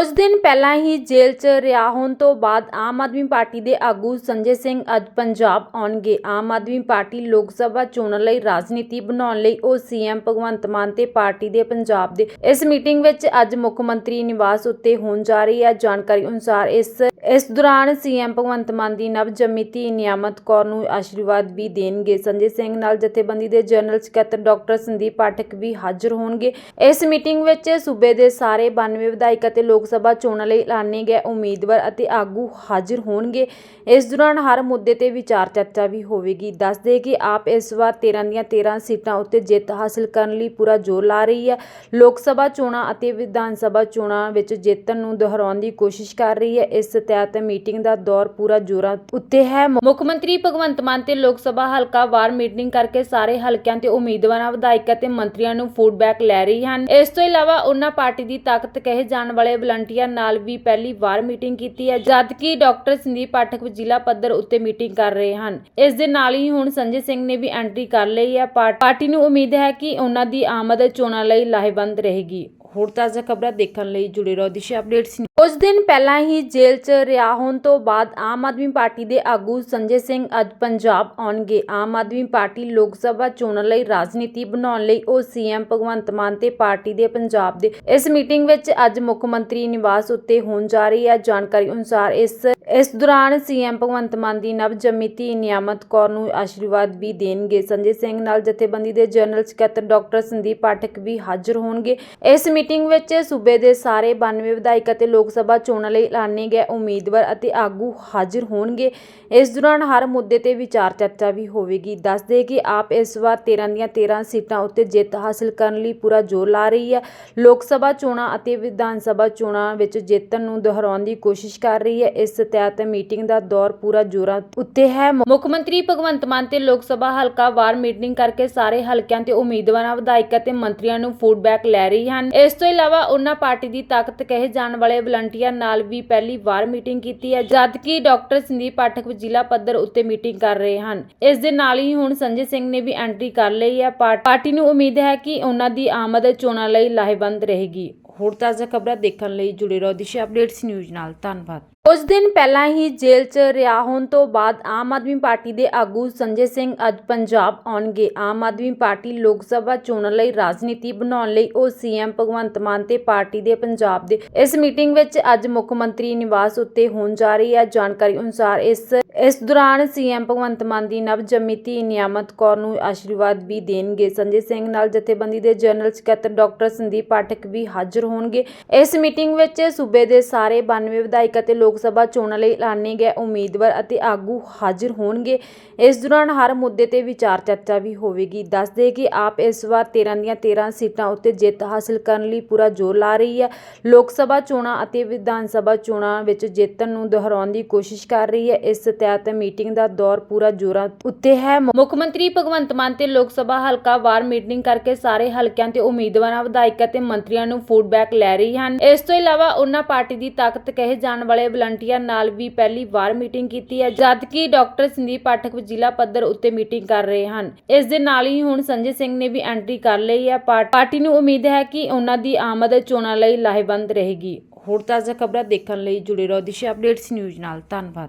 ਕੁਝ ਦਿਨ ਪਹਿਲਾਂ ਹੀ ਜੇਲ੍ਹ 'ਚ ਰਿਹਾ ਹੋਣ ਤੋਂ ਬਾਅਦ ਆਮ ਆਦਮੀ ਪਾਰਟੀ ਦੇ ਆਗੂ ਸੰਜੇ ਸਿੰਘ ਅੱਜ ਪੰਜਾਬ ਆਉਣਗੇ। ਆਮ ਆਦਮੀ ਪਾਰਟੀ ਲੋਕ ਸਭਾ ਚੋਣਾਂ ਲਈ ਰਾਜਨੀਤੀ ਬਣਾਉਣ ਲਈ ਉਹ ਸੀਐਮ ਭਗਵੰਤ ਮਾਨ ਤੇ ਪਾਰਟੀ ਦੇ ਪੰਜਾਬ ਦੇ। ਇਸ ਮੀਟਿੰਗ ਵਿੱਚ ਅੱਜ ਮੁੱਖ ਮੰਤਰੀ ਨਿਵਾਸ ਉੱਤੇ ਹੋਣ ਜਾ ਰਹੀ ਹੈ। ਜਾਣਕਾਰੀ ਅਨੁਸਾਰ ਇਸ ਇਸ ਦੌਰਾਨ ਸੀਐਮ ਭਗਵੰਤ ਮਾਨ ਦੀ ਨਵ ਜੰਮੀਤੀ ਨਿਆਮਤ ਕੌਰ ਨੂੰ ਆਸ਼ੀਰਵਾਦ ਵੀ ਦੇਣਗੇ। ਸੰਜੇ ਸਿੰਘ ਨਾਲ ਜਥੇਬੰਦੀ ਦੇ ਜਨਰਲ ਸਕੱਤਰ ਡਾਕਟਰ ਸੰਦੀਪ ਪਾਠਕ ਵੀ ਹਾਜ਼ਰ ਹੋਣਗੇ। ਇਸ ਮੀਟਿੰਗ ਵਿੱਚ ਸੂਬੇ ਦੇ ਸਾਰੇ 92 ਵਿਧਾਇਕ ਅਤੇ ਲੋਕ ਸਭਾ ਚੋਣਾਂ ਲਈ ਐਲਾਨੇ ਗਏ ਉਮੀਦਵਾਰ ਅਤੇ ਆਗੂ ਹਾਜ਼ਰ ਹੋਣਗੇ। ਇਸ ਦੌਰਾਨ ਹਰ ਮੁੱਦੇ ਤੇ ਵਿਚਾਰ ਚਰਚਾ ਵੀ ਹੋਵੇਗੀ। ਦੱਸਦੇ ਕਿ ਆਪ ਇਸ ਵਾਰ 13 ਦੀਆਂ 13 ਸੀਟਾਂ ਉੱਤੇ ਜਿੱਤ ਹਾਸਲ ਕਰਨ ਲਈ ਪੂਰਾ ਜ਼ੋਰ ਲਾ ਰਹੀ ਹੈ। ਲੋਕ ਸਭਾ ਚੋਣਾਂ ਅਤੇ ਵਿਧਾਨ ਸਭਾ ਚੋਣਾਂ ਵਿੱਚ ਜਿੱਤਣ ਨੂੰ ਦੁਹਰਾਉਣ ਦੀ ਕੋਸ਼ਿਸ਼ ਕਰ ਰਹੀ ਹੈ। ਇਸ ਤਹਿਤ ਮੀਟਿੰਗ ਦਾ ਦੌਰ ਪੂਰਾ ਜ਼ੋਰਾਂ ਉੱਤੇ ਹੈ। ਮੁੱਖ ਮੰਤਰੀ ਭਗਵੰਤ ਮਾਨ ਤੇ ਲੋਕ ਸਭਾ ਹਲਕਾ ਵਾਰ ਮੀਟਿੰਗ ਕਰਕੇ ਸਾਰੇ ਹਲਕਿਆਂ ਤੇ ਉਮੀਦਵਾਰਾਂ, ਵਿਧਾਇਕਾਂ ਤੇ ਮੰਤਰੀਆਂ ਨੂੰ ਫੀਡਬੈਕ ਲੈ ਰਹੀ ਹਨ। ਇਸ ਤੋਂ ਇਲਾਵਾ ਉਹਨਾਂ ਪਾਰਟੀ ਦੀ ਤਾਕਤ ਕਹੇ ਜਾਣ ਵਾਲੇ ਵਲੰਟੀਅਰ ਨਾਲ ਵੀ ਪਹਿਲੀ ਵਾਰ ਮੀਟਿੰਗ ਕੀਤੀ ਹੈ ਜਦਕਿ ਡਾਕਟਰ ਸੰਦੀਪ ਪਾਠਕ ਜ਼ਿਲ੍ਹਾ ਪੱਧਰ ਉੱਤੇ ਮੀਟਿੰਗ ਕਰ ਰਹੇ ਹਨ। ਇਸ ਦੇ ਨਾਲ ਹੀ ਹੁਣ ਸੰਜੇ ਸਿੰਘ ਨੇ ਵੀ ਐਂਟਰੀ ਕਰ ਲਈ ਹੈ ਪਾਰਟੀ ਨੂੰ ਉਮੀਦ ਹੈ ਕਿ ਉਹਨਾਂ ਦੀ ਆਮਦ ਚੋਣਾਂ ਲਈ ਲਾਹੇਵੰਦ ਰਹੇਗੀ। ਹੋਰ ਤਾਜ਼ਾ ਖਬਰਾਂ ਦੇਖਣ ਲਈ ਜੁੜੇ ਰਹੋ ਦਿਸ਼ਾ ਅਪਡੇਟਸ ਕੁਝ ਦਿਨ ਪਹਿਲਾਂ ਹੀ ਜੇਲ੍ਹ 'ਚ ਰਿਹਾ ਹੋਣ ਤੋਂ ਬਾਅਦ ਆਮ ਆਦਮੀ ਪਾਰਟੀ ਦੇ ਆਗੂ ਸੰਜੇ ਸਿੰਘ ਅੱਜ ਪੰਜਾਬ ਆਉਣਗੇ। ਆਮ ਆਦਮੀ ਪਾਰਟੀ ਲੋਕ ਸਭਾ ਚੋਣਾਂ ਲਈ ਰਾਜਨੀਤੀ ਬਣਾਉਣ ਲਈ ਉਹ ਸੀਐਮ ਭਗਵੰਤ ਮਾਨ ਤੇ ਪਾਰਟੀ ਦੇ ਪੰਜਾਬ ਦੇ। ਇਸ ਮੀਟਿੰਗ ਵਿੱਚ ਅੱਜ ਮੁੱਖ ਮੰਤਰੀ ਨਿਵਾਸ ਉੱਤੇ ਹੋਣ ਜਾ ਰਹੀ ਹੈ। ਜਾਣਕਾਰੀ ਅਨੁਸਾਰ ਇਸ ਇਸ ਦੌਰਾਨ ਸੀਐਮ ਭਗਵੰਤ ਮਾਨ ਦੀ ਨਵ ਜਮਿਤੀ ਨਿਆਮਤ ਕੌਰ ਨੂੰ ਆਸ਼ੀਰਵਾਦ ਵੀ ਦੇਣਗੇ। ਸੰਜੇ ਸਿੰਘ ਨਾਲ ਜਥੇਬੰਦੀ ਦੇ ਜਨਰਲ ਸਕੱਤਰ ਡਾਕਟਰ ਸੰਦੀਪ ਪਾਠਕ ਵੀ ਹਾਜ਼ਰ ਹੋਣਗੇ। ਇਸ ਮੀਟਿੰਗ ਵਿੱਚ ਸੂਬੇ ਦੇ ਸਾਰੇ 92 ਵਿਧਾਇਕ ਅਤੇ ਲੋਕ ਸਭਾ ਚੋਣਾਂ ਲਈ ਐਲਾਨੇ ਗਏ ਉਮੀਦਵਾਰ ਅਤੇ ਆਗੂ ਹਾਜ਼ਰ ਹੋਣਗੇ। ਇਸ ਦੌਰਾਨ ਹਰ ਮੁੱਦੇ ਤੇ ਵਿਚਾਰ ਚਰਚਾ ਵੀ ਹੋਵੇਗੀ। ਦੱਸਦੇ ਕਿ ਆਪ ਇਸ ਵਾਰ 13 ਦੀਆਂ 13 ਸੀਟਾਂ ਉੱਤੇ ਜਿੱਤ ਹਾਸਲ ਕਰਨ ਲਈ ਪੂਰਾ ਜ਼ੋਰ ਲਾ ਰਹੀ ਹੈ। ਲੋਕ ਸਭਾ ਚੋਣਾਂ ਅਤੇ ਵਿਧਾਨ ਸਭਾ ਚੋਣਾਂ ਵਿੱਚ ਜਿੱਤਣ ਨੂੰ ਦੁਹਰਾਉਣ ਦੀ ਕੋਸ਼ਿਸ਼ ਕਰ ਰਹੀ ਹੈ। ਇਸ ਤਹਿਤ ਮੀਟਿੰਗ ਦਾ ਦੌਰ ਪੂਰਾ ਜ਼ੋਰਾਂ ਉੱਤੇ ਹੈ। ਮੁੱਖ ਮੰਤਰੀ ਭਗਵੰਤ ਮਾਨ ਤੇ ਲੋਕ ਸਭਾ ਹਲਕਾ ਵਾਰ ਮੀਟਿੰਗ ਕਰਕੇ ਸਾਰੇ ਹਲਕਿਆਂ ਤੇ ਉਮੀਦਵਾਰਾਂ, ਵਿਧਾਇਕ ਅਤੇ ਮੰਤਰੀਆਂ ਨੂੰ ਫੀਡਬੈਕ ਲੈ ਰਹੀ ਹਨ। ਇਸ ਇਸ ਤੋਂ ਇਲਾਵਾ ਉਹਨਾਂ ਪਾਰਟੀ ਦੀ ਤਾਕਤ ਕਹੇ ਜਾਣ ਵਾਲੇ ਵਲੰਟੀਅਰ ਨਾਲ ਵੀ ਪਹਿਲੀ ਵਾਰ ਮੀਟਿੰਗ ਕੀਤੀ ਹੈ ਜਦਕਿ ਡਾਕਟਰ ਸੰਦੀਪ ਪਾਠਕ ਜ਼ਿਲ੍ਹਾ ਪੱਧਰ ਉੱਤੇ ਮੀਟਿੰਗ ਕਰ ਰਹੇ ਹਨ। ਇਸ ਦੇ ਨਾਲ ਹੀ ਹੁਣ ਸੰਜੇ ਸਿੰਘ ਨੇ ਵੀ ਐਂਟਰੀ ਕਰ ਲਈ ਹੈ। ਪਾਰਟੀ ਨੂੰ ਉਮੀਦ ਹੈ ਕਿ ਉਹਨਾਂ ਦੀ ਆਮਦ ਚੋਣਾਂ ਲਈ ਲਾਹੇਵੰਦ ਰਹੇਗੀ। ਹੋਰ ਤਾਜ਼ਾ ਖਬਰਾਂ ਦੇਖਣ ਲਈ ਜੁੜੇ ਰਹੋ ਦਿਸ਼ਾ ਅਪਡੇਟਸ ਨਿਊਜ਼ ਨਾਲ। ਧੰਨਵਾਦ। ਕੁਝ ਦਿਨ ਪਹਿਲਾਂ ਹੀ ਜੇਲ੍ਹ 'ਚ ਰਿਹਾ ਹੋਣ ਤੋਂ ਬਾਅਦ ਆਮ ਆਦਮੀ ਪਾਰਟੀ ਦੇ ਆਗੂ ਸੰਜੇ ਸਿੰਘ ਅੱਜ ਪੰਜਾਬ ਆਉਣਗੇ। ਆਮ ਆਦਮੀ ਪਾਰਟੀ ਲੋਕ ਸਭਾ ਚੋਣਾਂ ਲਈ ਰਾਜਨੀਤੀ ਬਣਾਉਣ ਲਈ ਉਹ ਸੀਐਮ ਭਗਵੰਤ ਮਾਨ ਤੇ ਪਾਰਟੀ ਦੇ ਪੰਜਾਬ ਦੇ। ਇਸ ਮੀਟਿੰਗ ਵਿੱਚ ਅੱਜ ਮੁੱਖ ਮੰਤਰੀ ਨਿਵਾਸ ਉੱਤੇ ਹੋਣ ਜਾ ਰਹੀ ਹੈ। ਜਾਣਕਾਰੀ ਅਨੁਸਾਰ ਇਸ ਇਸ ਦੌਰਾਨ ਸੀਐਮ ਭਗਵੰਤ ਮਾਨ ਦੀ ਨਵ ਜੰਮੀਤੀ ਨਿਆਮਤ ਕੌਰ ਨੂੰ ਆਸ਼ੀਰਵਾਦ ਵੀ ਦੇਣਗੇ। ਸੰਜੇ ਸਿੰਘ ਨਾਲ ਜਥੇਬੰਦੀ ਦੇ ਜਨਰਲ ਸਕੱਤਰ ਡਾਕਟਰ ਸੰਦੀਪ ਪਾਠਕ ਵੀ ਹਾਜ਼ਰ ਹੋਣਗੇ। ਇਸ ਮੀਟਿੰਗ ਵਿੱਚ ਸੂਬੇ ਦੇ ਸਾਰੇ 92 ਵਿਧਾਇਕ ਅਤੇ ਲੋਕ ਲੋਕ ਸਭਾ ਚੋਣਾਂ ਲਈ ਐਲਾਨੇ ਗਏ ਉਮੀਦਵਾਰ ਅਤੇ ਆਗੂ ਹਾਜ਼ਰ ਹੋਣਗੇ। ਇਸ ਦੌਰਾਨ ਹਰ ਮੁੱਦੇ ਤੇ ਵਿਚਾਰ ਚਰਚਾ ਵੀ ਹੋਵੇਗੀ। ਦੱਸਦੇ ਕਿ ਆਪ ਇਸ ਵਾਰ 13 ਦੀਆਂ 13 ਸੀਟਾਂ ਉੱਤੇ ਜਿੱਤ ਹਾਸਲ ਕਰਨ ਲਈ ਪੂਰਾ ਜ਼ੋਰ ਲਾ ਰਹੀ ਹੈ। ਲੋਕ ਸਭਾ ਚੋਣਾਂ ਅਤੇ ਵਿਧਾਨ ਸਭਾ ਚੋਣਾਂ ਵਿੱਚ ਜਿੱਤਣ ਨੂੰ ਦੁਹਰਾਉਣ ਦੀ ਕੋਸ਼ਿਸ਼ ਕਰ ਰਹੀ ਹੈ। ਇਸ ਤਹਿਤ ਮੀਟਿੰਗ ਦਾ ਦੌਰ ਪੂਰਾ ਜ਼ੋਰਾਂ ਉੱਤੇ ਹੈ। ਮੁੱਖ ਮੰਤਰੀ ਭਗਵੰਤ ਮਾਨ ਤੇ ਲੋਕ ਸਭਾ ਹਲਕਾ ਵਾਰ ਮੀਟਿੰਗ ਕਰਕੇ ਸਾਰੇ ਹਲਕਿਆਂ ਤੇ ਉਮੀਦਵਾਰਾਂ, ਵਿਧਾਇਕਾਂ ਤੇ ਮੰਤਰੀਆਂ ਨੂੰ ਫੀਡਬੈਕ ਲੈ ਰਹੀ ਹਨ। ਇਸ ਤੋਂ ਇਲਾਵਾ ਉਹਨਾਂ ਪਾਰਟੀ ਦੀ ਤਾਕਤ ਕਹੇ ਜਾਣ ਵਾਲੇ ਵਲੰਟੀਅਰ ਨਾਲ ਵੀ ਪਹਿਲੀ ਵਾਰ ਮੀਟਿੰਗ ਕੀਤੀ ਹੈ ਜਦਕਿ ਡਾਕਟਰ ਸੰਦੀਪ ਪਾਠਕ ਜ਼ਿਲ੍ਹਾ ਪੱਧਰ ਉੱਤੇ ਮੀਟਿੰਗ ਕਰ ਰਹੇ ਹਨ। ਇਸ ਦੇ ਨਾਲ ਹੀ ਹੁਣ ਸੰਜੇ ਸਿੰਘ ਨੇ ਵੀ ਐਂਟਰੀ ਕਰ ਲਈ ਹੈ। ਪਾਰਟੀ ਨੂੰ ਉਮੀਦ ਹੈ ਕਿ ਉਹਨਾਂ ਦੀ ਆਮਦ ਚੋਣਾਂ ਲਈ ਲਾਹੇਵੰਦ ਰਹੇਗੀ। ਹੋਰ ਤਾਜ਼ਾ ਖਬਰਾਂ ਦੇਖਣ ਲਈ ਜੁੜੇ ਰਹੋ ਦਿਸ਼ਾ ਅਪਡੇਟਸ ਨਿਊਜ਼ ਨਾਲ। ਧੰਨਵਾਦ।